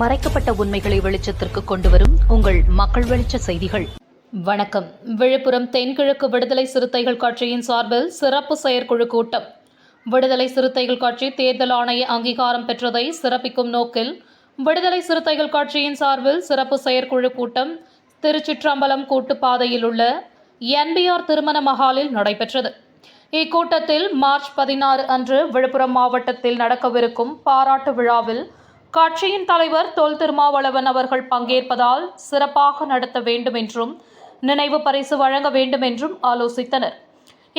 மறைக்கப்பட்ட உண்மைகளை வெளிச்சத்திற்கு கொண்டுவரும் உங்கள் மக்கள் வெளிச்ச செய்திகள். வணக்கம். விழுப்புரம் தென்கிழக்கு விடுதலை சிறுத்தைகள் கட்சியின் சார்பில் சிறப்பு செயற்குழு கூட்டம். விடுதலை சிறுத்தைகள் கட்சி தேர்தல் ஆணைய அங்கீகாரம் பெற்றதை சிறப்பிக்கும் நோக்கில் விடுதலை சிறுத்தைகள் கட்சியின் சார்பில் சிறப்பு செயற்குழு கூட்டம் திருச்சிற்றம்பலம் கூட்டுப்பாதையில் உள்ள என்பிஆர் திருமண மஹாலில் நடைபெற்றது. இக்கூட்டத்தில் மார்ச் பதினாறு அன்று விழுப்புரம் மாவட்டத்தில் நடக்கவிருக்கும் பாராட்டு விழாவில் கட்சியின் தலைவர் தொல் திருமாவளவன் அவர்கள் பங்கேற்பதால் சிறப்பாக நடத்த வேண்டும் என்றும் நினைவு பரிசு வழங்க வேண்டும் என்றும் ஆலோசித்தனர்.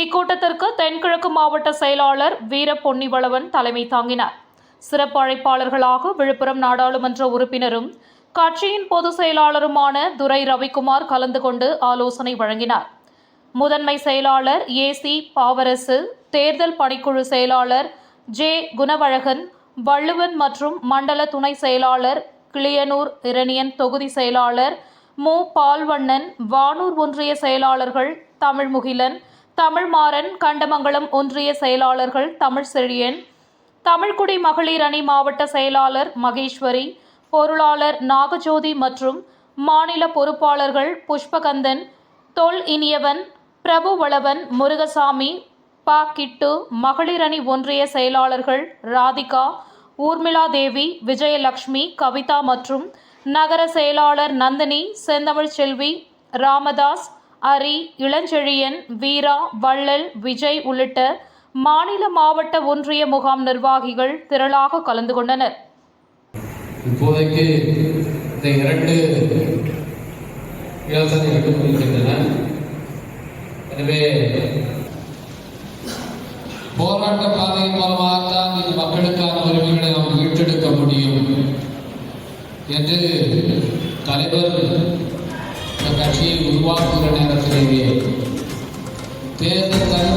இக்கூட்டத்திற்கு தென்கிழக்கு மாவட்ட செயலாளர் வீர பொன்னிவளவன் தலைமை தாங்கினார். சிறப்பு அழைப்பாளர்களாக விழுப்புரம் நாடாளுமன்ற உறுப்பினரும் கட்சியின் பொதுச் செயலாளருமான துரை ரவிக்குமார் கலந்து கொண்டு ஆலோசனை வழங்கினார். முதன்மை செயலாளர் ஏசி பாவரசு தேர்தல் பணிக்குழு செயலாளர் ஜே குணவழகன் வள்ளுவன் மற்றும் மண்டல துணை செயலாளர் கிளியனூர் இரணியன் தொகுதி செயலாளர் மு. பால்வண்ணன் வானூர் ஒன்றிய செயலாளர்கள் தமிழ்முகிலன் தமிழ்மாறன் கண்டமங்கலம் ஒன்றிய செயலாளர்கள் தமிழ் செழியன் தமிழ்குடி மகளிர் அணி மாவட்ட செயலாளர் மகேஸ்வரி பொருளாளர் நாகஜோதி மற்றும் மாநில பொறுப்பாளர்கள் புஷ்பகந்தன் தொல் இனியவன் பிரபுவளவன் முருகசாமி அப்பா கிட்டு மகளிர் அணி ஒன்றிய செயலாளர்கள் ராதிகா ஊர்மிளா தேவி விஜயலட்சுமி கவிதா மற்றும் நகர செயலாளர் நந்தினி செந்தமிழ் செல்வி ராமதாஸ் அரி இளஞ்செழியன் வீரா வள்ளல் விஜய் உள்ளிட்ட மாநில மாவட்ட ஒன்றிய முகாம் நிர்வாகிகள் திரளாக கலந்து கொண்டனர். இப்போதைக்கு இந்த இரண்டு யோசனைகளும் இருக்கின்றன. எனவே போராட்ட பாதையின் மூலமாகத்தான் இந்த மக்களுக்கான உரிமைகளை நாம் மீட்டெடுக்க முடியும் என்று தலைவர் இந்த கட்சியை உருவாக்குகிற நேரத்திலேயே தேர்தல்